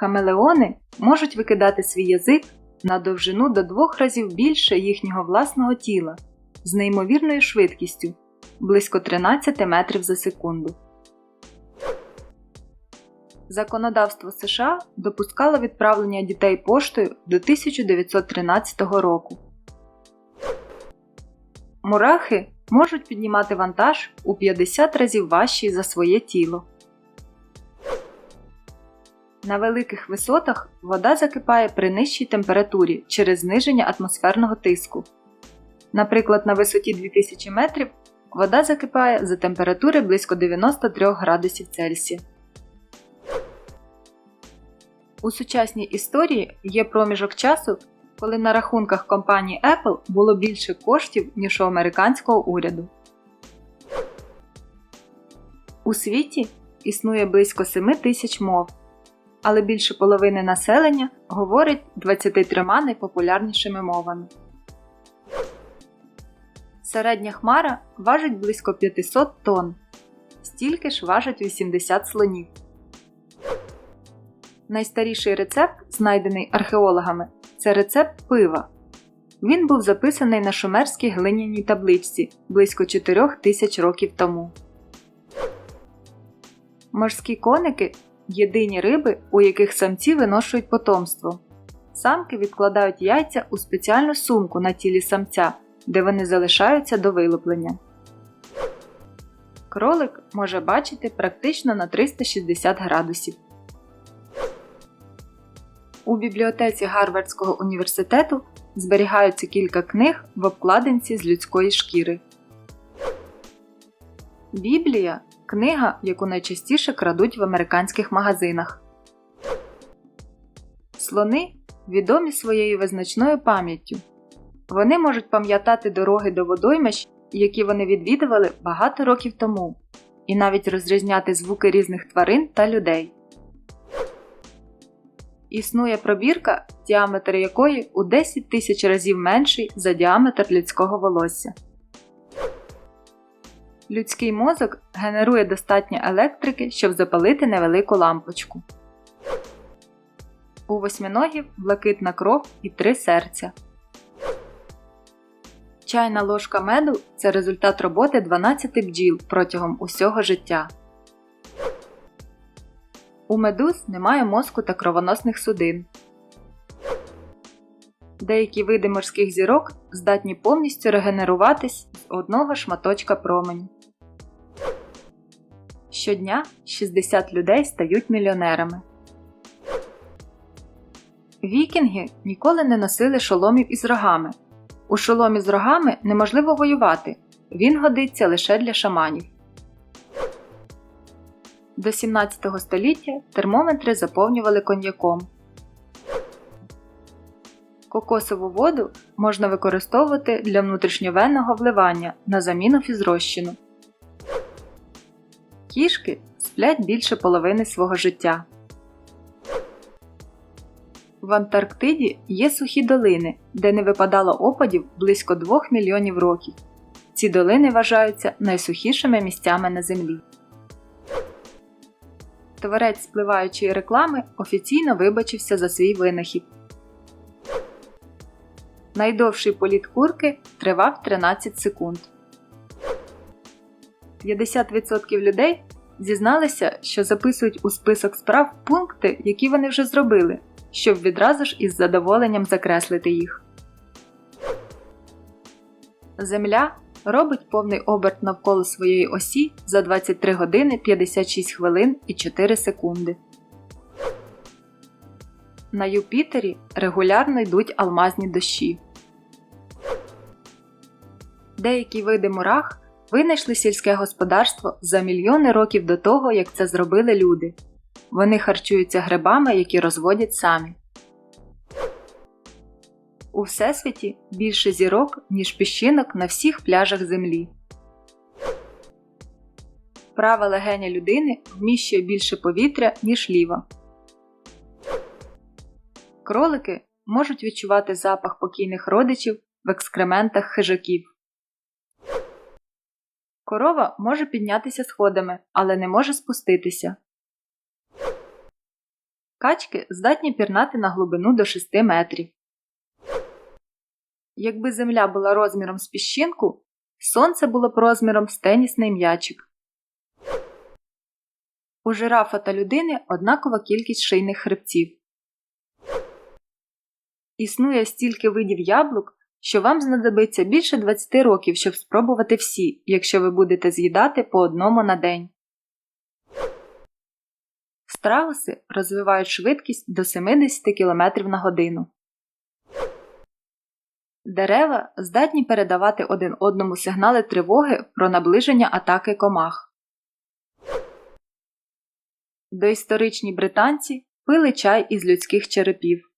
Хамелеони можуть викидати свій язик на довжину до двох разів більше їхнього власного тіла з неймовірною швидкістю близько 13 метрів за секунду. Законодавство США допускало відправлення дітей поштою до 1913 року. Мурахи можуть піднімати вантаж у 50 разів важчий за своє тіло. На великих висотах вода закипає при нижчій температурі через зниження атмосферного тиску. Наприклад, на висоті 2000 метрів вода закипає за температури близько 93 градусів Цельсія. У сучасній історії є проміжок часу, коли на рахунках компанії Apple було більше коштів, ніж у американського уряду. У світі існує близько 7 тисяч мов, але більше половини населення говорить 23 найпопулярнішими мовами. Середня хмара важить близько 500 тонн, стільки ж важить 80 слонів. Найстаріший рецепт, знайдений археологами, це рецепт пива. Він був записаний на шумерській глиняній табличці близько 4 тисяч років тому. Морські коники єдині риби, у яких самці виношують потомство. Самки відкладають яйця у спеціальну сумку на тілі самця, де вони залишаються до вилуплення. Кролик може бачити практично на 360 градусів. У бібліотеці Гарвардського університету зберігаються кілька книг в обкладинці з людської шкіри. Біблія книга, яку найчастіше крадуть в американських магазинах. Слони відомі своєю визначною пам'яттю. Вони можуть пам'ятати дороги до водоймищ, які вони відвідували багато років тому, і навіть розрізняти звуки різних тварин та людей. Існує пробірка, діаметр якої у 10 тисяч разів менший за діаметр людського волосся. Людський мозок генерує достатньо електрики, щоб запалити невелику лампочку. У восьминогів блакитна кров і три серця. Чайна ложка меду це результат роботи 12 бджіл протягом усього життя. У медуз немає мозку та кровоносних судин. Деякі види морських зірок здатні повністю регенеруватись з одного шматочка променю. Щодня 60 людей стають мільйонерами. Вікінги ніколи не носили шоломів із рогами. У шоломі з рогами неможливо воювати. Він годиться лише для шаманів. До 17 століття термометри заповнювали коньяком. Кокосову воду можна використовувати для внутрішньовенного вливання на заміну фізрозчину. Кішки сплять більше половини свого життя. В Антарктиді є сухі долини, де не випадало опадів близько 2 мільйонів років. Ці долини вважаються найсухішими місцями на Землі. Творець спливаючої реклами офіційно вибачився за свій винахід. Найдовший політ курки тривав 13 секунд. 50% людей зізналися, що записують у список справ пункти, які вони вже зробили, щоб відразу ж із задоволенням закреслити їх. Земля робить повний оберт навколо своєї осі за 23 години 56 хвилин і 4 секунди. На Юпітері регулярно йдуть алмазні дощі. Деякі види мурах винайшли сільське господарство за мільйони років до того, як це зробили люди. Вони харчуються грибами, які розводять самі. У всесвіті більше зірок, ніж піщинок на всіх пляжах Землі. Права легеня людини вміщує більше повітря, ніж ліва. Кролики можуть відчувати запах покійних родичів в екскрементах хижаків. Корова може піднятися сходами, але не може спуститися. Качки здатні пірнати на глибину до 6 метрів. Якби земля була розміром з піщинку, сонце було б розміром з тенісний м'ячик. У жирафа та людини однакова кількість шийних хребців. Існує стільки видів яблук, що вам знадобиться більше 20 років, щоб спробувати всі, якщо ви будете з'їдати по одному на день. Страуси розвивають швидкість до 70 км на годину. Дерева здатні передавати один одному сигнали тривоги про наближення атаки комах. Доісторичні британці пили чай із людських черепів.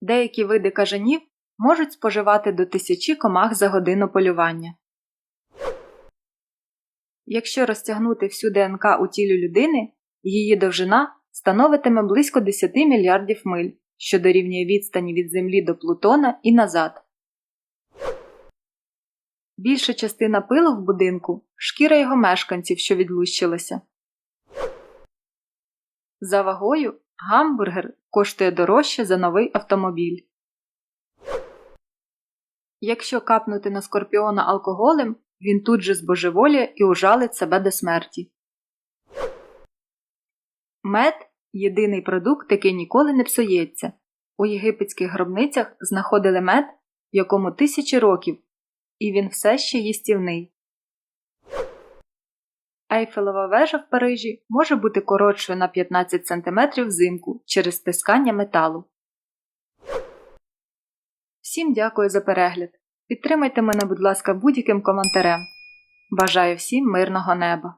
Деякі види кажанів можуть споживати до тисячі комах за годину полювання. Якщо розтягнути всю ДНК у тілі людини, її довжина становитиме близько 10 мільярдів миль, що дорівнює відстані від Землі до Плутона і назад. Більша частина пилу в будинку шкіра його мешканців, що відлущилася. За вагою гамбургер коштує дорожче за новий автомобіль. Якщо капнути на скорпіона алкоголем, він тут же збожеволіє і ужалить себе до смерті. Мед єдиний продукт, який ніколи не псується. У єгипетських гробницях знаходили мед, якому тисячі років, і він все ще їстівний. Ейфелева вежа в Парижі може бути коротшою на 15 см взимку через стискання металу. Всім дякую за перегляд. Підтримайте мене, будь ласка, будь-яким коментарем. Бажаю всім мирного неба!